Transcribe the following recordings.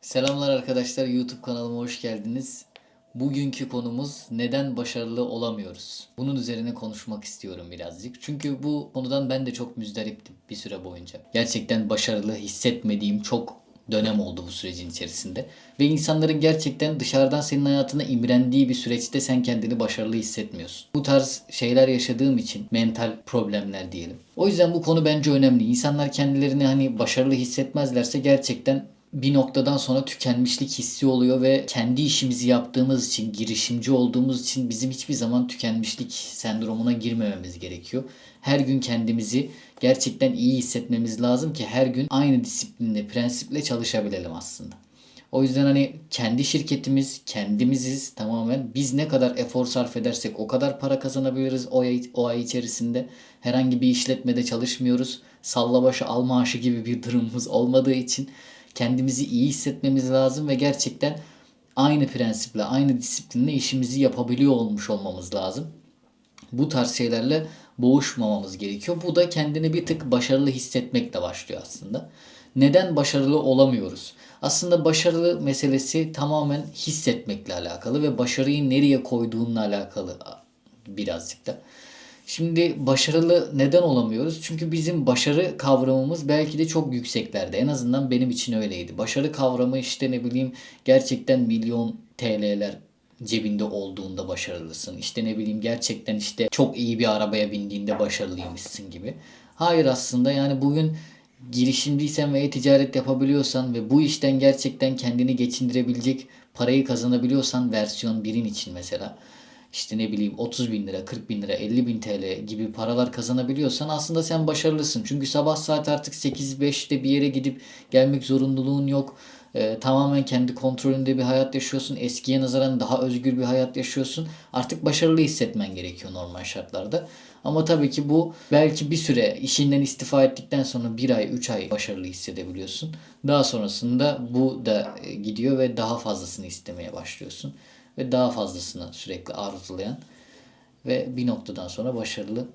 Selamlar arkadaşlar YouTube kanalıma hoş geldiniz. Bugünkü konumuz neden başarılı olamıyoruz? Bunun üzerine konuşmak istiyorum birazcık. Çünkü bu konudan ben de çok müzdariptim bir süre boyunca. Gerçekten başarılı hissetmediğim çok dönem oldu bu sürecin içerisinde. Ve insanların gerçekten dışarıdan senin hayatına imrendiği bir süreçte sen kendini başarılı hissetmiyorsun. Bu tarz şeyler yaşadığım için mental problemler diyelim. O yüzden bu konu bence önemli. İnsanlar kendilerini hani başarılı hissetmezlerse gerçekten bir noktadan sonra tükenmişlik hissi oluyor ve kendi işimizi yaptığımız için, girişimci olduğumuz için bizim hiçbir zaman tükenmişlik sendromuna girmememiz gerekiyor. Her gün kendimizi gerçekten iyi hissetmemiz lazım ki her gün aynı disiplinle, prensiple çalışabilelim aslında. O yüzden hani kendi şirketimiz, kendimiziz tamamen. Biz ne kadar efor sarf edersek o kadar para kazanabiliriz o ay, o ay içerisinde. Herhangi bir işletmede çalışmıyoruz. Salla başı al maaşı gibi bir durumumuz olmadığı için kendimizi iyi hissetmemiz lazım ve gerçekten aynı prensiple, aynı disiplinle işimizi yapabiliyor olmuş olmamız lazım. Bu tarz şeylerle boğuşmamamız gerekiyor. Bu da kendini bir tık başarılı hissetmekle başlıyor aslında. Neden başarılı olamıyoruz? Aslında başarılı meselesi tamamen hissetmekle alakalı ve başarıyı nereye koyduğunla alakalı birazcık da. Şimdi başarılı neden olamıyoruz? Çünkü bizim başarı kavramımız belki de çok yükseklerde. En azından benim için öyleydi. Başarı kavramı işte ne bileyim gerçekten milyon TL'ler cebinde olduğunda başarılısın. İşte ne bileyim gerçekten işte çok iyi bir arabaya bindiğinde başarılıymışsın gibi. Hayır aslında yani bugün girişimciysen ve ticaret yapabiliyorsan ve bu işten gerçekten kendini geçindirebilecek parayı kazanabiliyorsan versiyon 1'in için mesela işte ne bileyim 30 bin lira, 40 bin lira, 50 bin TL gibi paralar kazanabiliyorsan aslında sen başarılısın. Çünkü sabah saat artık 8-5'te bir yere gidip gelmek zorunluluğun yok. Ee, tamamen kendi kontrolünde bir hayat yaşıyorsun. Eskiye nazaran daha özgür bir hayat yaşıyorsun. Artık başarılı hissetmen gerekiyor normal şartlarda. Ama tabii ki bu belki bir süre işinden istifa ettikten sonra bir ay, üç ay başarılı hissedebiliyorsun. Daha sonrasında bu da e, gidiyor ve daha fazlasını istemeye başlıyorsun ve daha fazlasını sürekli arzulayan ve bir noktadan sonra başarılı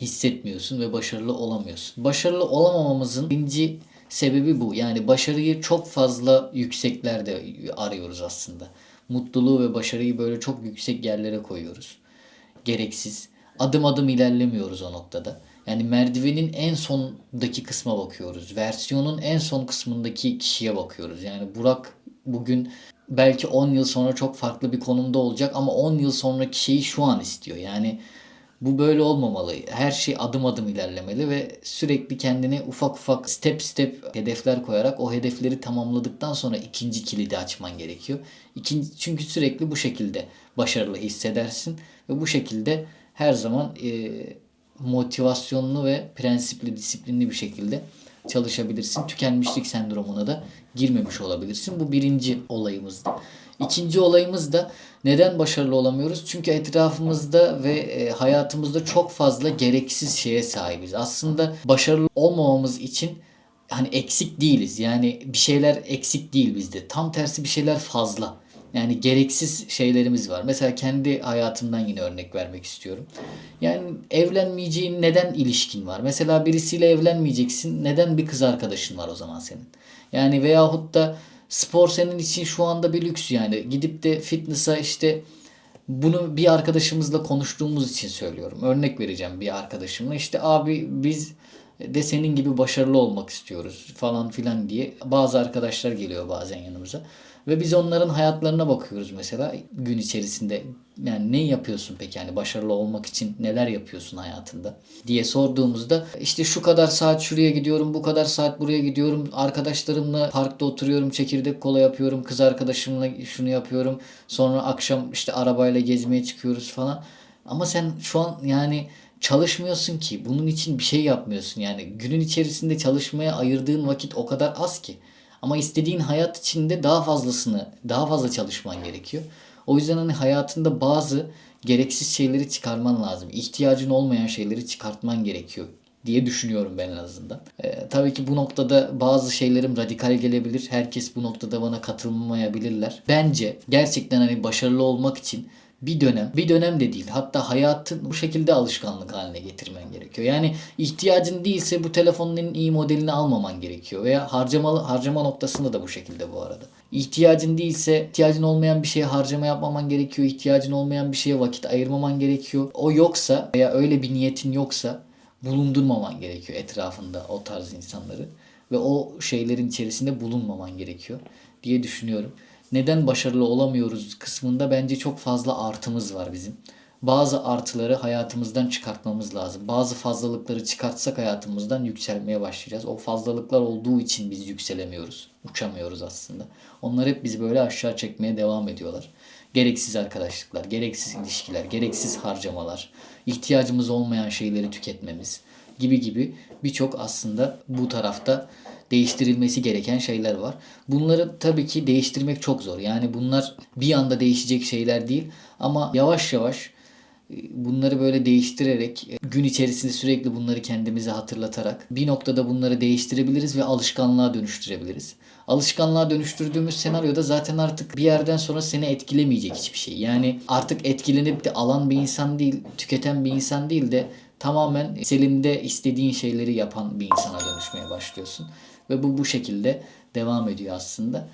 hissetmiyorsun ve başarılı olamıyorsun. Başarılı olamamamızın birinci sebebi bu. Yani başarıyı çok fazla yükseklerde arıyoruz aslında. Mutluluğu ve başarıyı böyle çok yüksek yerlere koyuyoruz. Gereksiz. Adım adım ilerlemiyoruz o noktada. Yani merdivenin en sondaki kısma bakıyoruz. Versiyonun en son kısmındaki kişiye bakıyoruz. Yani Burak bugün belki 10 yıl sonra çok farklı bir konumda olacak ama 10 yıl sonraki şeyi şu an istiyor. Yani bu böyle olmamalı. Her şey adım adım ilerlemeli ve sürekli kendine ufak ufak step step hedefler koyarak o hedefleri tamamladıktan sonra ikinci kilidi açman gerekiyor. İkinci, çünkü sürekli bu şekilde başarılı hissedersin ve bu şekilde her zaman e, motivasyonlu ve prensipli, disiplinli bir şekilde çalışabilirsin. Tükenmişlik sendromuna da girmemiş olabilirsin. Bu birinci olayımızdı. İkinci olayımız da neden başarılı olamıyoruz? Çünkü etrafımızda ve e, hayatımızda çok fazla gereksiz şeye sahibiz. Aslında başarılı olmamamız için hani eksik değiliz. Yani bir şeyler eksik değil bizde. Tam tersi bir şeyler fazla. Yani gereksiz şeylerimiz var. Mesela kendi hayatımdan yine örnek vermek istiyorum. Yani evlenmeyeceğin neden ilişkin var? Mesela birisiyle evlenmeyeceksin. Neden bir kız arkadaşın var o zaman senin? Yani veyahut da spor senin için şu anda bir lüks yani. Gidip de fitness'a işte bunu bir arkadaşımızla konuştuğumuz için söylüyorum. Örnek vereceğim bir arkadaşımla. İşte abi biz de senin gibi başarılı olmak istiyoruz falan filan diye bazı arkadaşlar geliyor bazen yanımıza. Ve biz onların hayatlarına bakıyoruz mesela gün içerisinde. Yani ne yapıyorsun peki yani başarılı olmak için neler yapıyorsun hayatında diye sorduğumuzda işte şu kadar saat şuraya gidiyorum, bu kadar saat buraya gidiyorum, arkadaşlarımla parkta oturuyorum, çekirdek kola yapıyorum, kız arkadaşımla şunu yapıyorum. Sonra akşam işte arabayla gezmeye çıkıyoruz falan. Ama sen şu an yani çalışmıyorsun ki. Bunun için bir şey yapmıyorsun. Yani günün içerisinde çalışmaya ayırdığın vakit o kadar az ki. Ama istediğin hayat içinde daha fazlasını, daha fazla çalışman gerekiyor. O yüzden hani hayatında bazı gereksiz şeyleri çıkarman lazım. İhtiyacın olmayan şeyleri çıkartman gerekiyor diye düşünüyorum ben en azından. Ee, tabii ki bu noktada bazı şeylerim radikal gelebilir. Herkes bu noktada bana katılmayabilirler. Bence gerçekten hani başarılı olmak için bir dönem, bir dönem de değil. Hatta hayatın bu şekilde alışkanlık haline getirmen gerekiyor. Yani ihtiyacın değilse bu telefonun en iyi modelini almaman gerekiyor. Veya harcamalı harcama noktasında da bu şekilde bu arada. İhtiyacın değilse ihtiyacın olmayan bir şeye harcama yapmaman gerekiyor. İhtiyacın olmayan bir şeye vakit ayırmaman gerekiyor. O yoksa veya öyle bir niyetin yoksa bulundurmaman gerekiyor etrafında o tarz insanları ve o şeylerin içerisinde bulunmaman gerekiyor diye düşünüyorum. Neden başarılı olamıyoruz kısmında bence çok fazla artımız var bizim. Bazı artıları hayatımızdan çıkartmamız lazım. Bazı fazlalıkları çıkartsak hayatımızdan yükselmeye başlayacağız. O fazlalıklar olduğu için biz yükselemiyoruz. Uçamıyoruz aslında. Onlar hep bizi böyle aşağı çekmeye devam ediyorlar. Gereksiz arkadaşlıklar, gereksiz ilişkiler, gereksiz harcamalar, ihtiyacımız olmayan şeyleri tüketmemiz gibi gibi birçok aslında bu tarafta değiştirilmesi gereken şeyler var. Bunları tabii ki değiştirmek çok zor. Yani bunlar bir anda değişecek şeyler değil ama yavaş yavaş e, bunları böyle değiştirerek e, gün içerisinde sürekli bunları kendimize hatırlatarak bir noktada bunları değiştirebiliriz ve alışkanlığa dönüştürebiliriz. Alışkanlığa dönüştürdüğümüz senaryoda zaten artık bir yerden sonra seni etkilemeyecek hiçbir şey. Yani artık etkilenip de alan bir insan değil, tüketen bir insan değil de tamamen selimde istediğin şeyleri yapan bir insana dönüşmeye başlıyorsun. Ve bu bu şekilde devam ediyor aslında.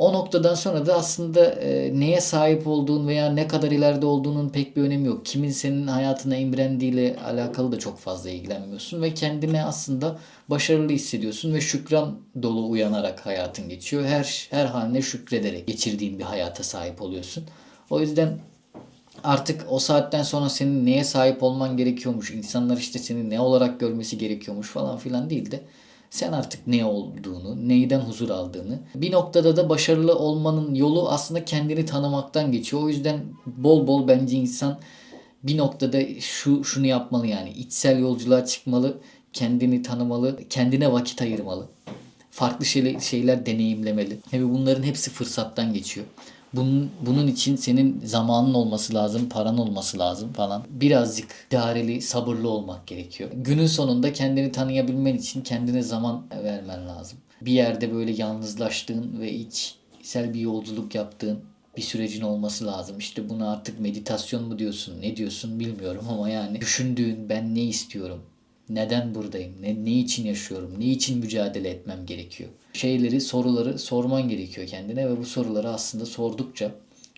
O noktadan sonra da aslında e, neye sahip olduğun veya ne kadar ileride olduğunun pek bir önemi yok. Kimin senin hayatına imrendiğiyle alakalı da çok fazla ilgilenmiyorsun ve kendine aslında başarılı hissediyorsun ve şükran dolu uyanarak hayatın geçiyor. Her her haline şükrederek geçirdiğin bir hayata sahip oluyorsun. O yüzden artık o saatten sonra senin neye sahip olman gerekiyormuş, insanlar işte seni ne olarak görmesi gerekiyormuş falan filan değil de sen artık ne olduğunu, neyden huzur aldığını. Bir noktada da başarılı olmanın yolu aslında kendini tanımaktan geçiyor. O yüzden bol bol bence insan bir noktada şu şunu yapmalı yani içsel yolculuğa çıkmalı, kendini tanımalı, kendine vakit ayırmalı. Farklı şeyler, şeyler deneyimlemeli. Ve bunların hepsi fırsattan geçiyor. Bunun, bunun için senin zamanın olması lazım, paran olması lazım falan. Birazcık idareli, sabırlı olmak gerekiyor. Günün sonunda kendini tanıyabilmen için kendine zaman vermen lazım. Bir yerde böyle yalnızlaştığın ve içsel bir yolculuk yaptığın bir sürecin olması lazım. İşte buna artık meditasyon mu diyorsun, ne diyorsun bilmiyorum ama yani düşündüğün ben ne istiyorum, neden buradayım, ne, ne için yaşıyorum, ne için mücadele etmem gerekiyor. Şeyleri, soruları sorman gerekiyor kendine ve bu soruları aslında sordukça,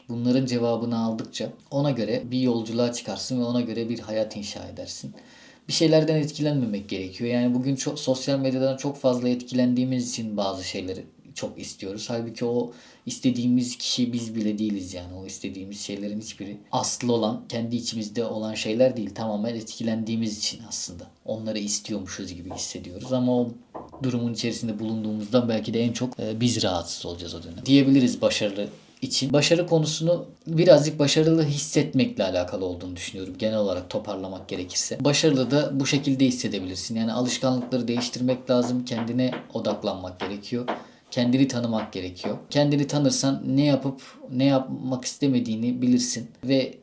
bunların cevabını aldıkça ona göre bir yolculuğa çıkarsın ve ona göre bir hayat inşa edersin. Bir şeylerden etkilenmemek gerekiyor. Yani bugün çok sosyal medyadan çok fazla etkilendiğimiz için bazı şeyleri çok istiyoruz. Halbuki o istediğimiz kişi biz bile değiliz yani. O istediğimiz şeylerin hiçbiri aslı olan, kendi içimizde olan şeyler değil. Tamamen etkilendiğimiz için aslında. Onları istiyormuşuz gibi hissediyoruz ama o durumun içerisinde bulunduğumuzdan belki de en çok e, biz rahatsız olacağız o dönem. Diyebiliriz başarılı için. Başarı konusunu birazcık başarılı hissetmekle alakalı olduğunu düşünüyorum. Genel olarak toparlamak gerekirse. Başarılı da bu şekilde hissedebilirsin. Yani alışkanlıkları değiştirmek lazım. Kendine odaklanmak gerekiyor kendini tanımak gerekiyor. Kendini tanırsan ne yapıp ne yapmak istemediğini bilirsin ve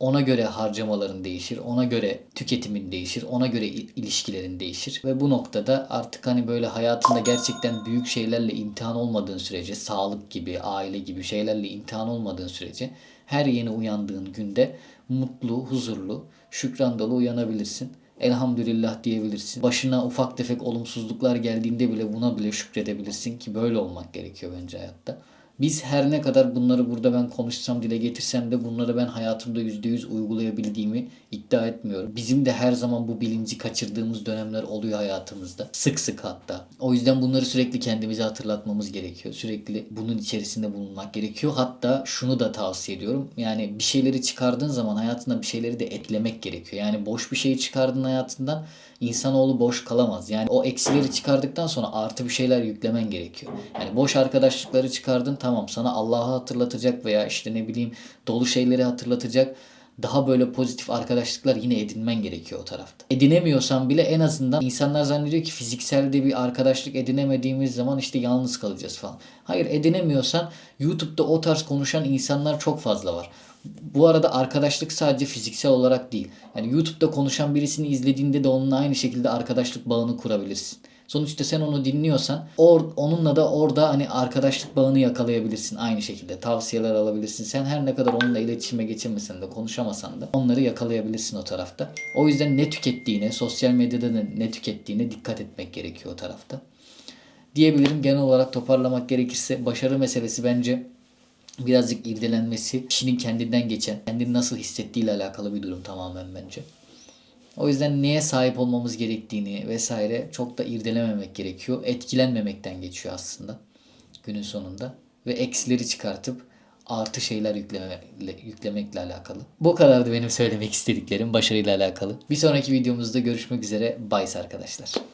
ona göre harcamaların değişir, ona göre tüketimin değişir, ona göre ilişkilerin değişir ve bu noktada artık hani böyle hayatında gerçekten büyük şeylerle imtihan olmadığın sürece, sağlık gibi, aile gibi şeylerle imtihan olmadığın sürece her yeni uyandığın günde mutlu, huzurlu, şükran dolu uyanabilirsin elhamdülillah diyebilirsin. Başına ufak tefek olumsuzluklar geldiğinde bile buna bile şükredebilirsin ki böyle olmak gerekiyor bence hayatta. Biz her ne kadar bunları burada ben konuşsam dile getirsem de bunları ben hayatımda %100 uygulayabildiğimi iddia etmiyorum. Bizim de her zaman bu bilinci kaçırdığımız dönemler oluyor hayatımızda. Sık sık hatta. O yüzden bunları sürekli kendimize hatırlatmamız gerekiyor. Sürekli bunun içerisinde bulunmak gerekiyor. Hatta şunu da tavsiye ediyorum. Yani bir şeyleri çıkardığın zaman hayatında bir şeyleri de eklemek gerekiyor. Yani boş bir şeyi çıkardın hayatından insanoğlu boş kalamaz. Yani o eksileri çıkardıktan sonra artı bir şeyler yüklemen gerekiyor. Yani boş arkadaşlıkları çıkardın tamam sana Allah'ı hatırlatacak veya işte ne bileyim dolu şeyleri hatırlatacak daha böyle pozitif arkadaşlıklar yine edinmen gerekiyor o tarafta. Edinemiyorsan bile en azından insanlar zannediyor ki fizikselde bir arkadaşlık edinemediğimiz zaman işte yalnız kalacağız falan. Hayır edinemiyorsan YouTube'da o tarz konuşan insanlar çok fazla var. Bu arada arkadaşlık sadece fiziksel olarak değil. Yani YouTube'da konuşan birisini izlediğinde de onunla aynı şekilde arkadaşlık bağını kurabilirsin. Sonuçta sen onu dinliyorsan or, onunla da orada hani arkadaşlık bağını yakalayabilirsin aynı şekilde. Tavsiyeler alabilirsin. Sen her ne kadar onunla iletişime geçirmesen de konuşamasan da onları yakalayabilirsin o tarafta. O yüzden ne tükettiğine, sosyal medyada da ne tükettiğine dikkat etmek gerekiyor o tarafta. Diyebilirim genel olarak toparlamak gerekirse başarı meselesi bence birazcık irdelenmesi, kişinin kendinden geçen, kendini nasıl hissettiğiyle alakalı bir durum tamamen bence. O yüzden neye sahip olmamız gerektiğini vesaire çok da irdelememek gerekiyor. Etkilenmemekten geçiyor aslında günün sonunda. Ve eksileri çıkartıp artı şeyler yükleme, yüklemekle alakalı. Bu kadardı benim söylemek istediklerim başarıyla alakalı. Bir sonraki videomuzda görüşmek üzere. Bye arkadaşlar.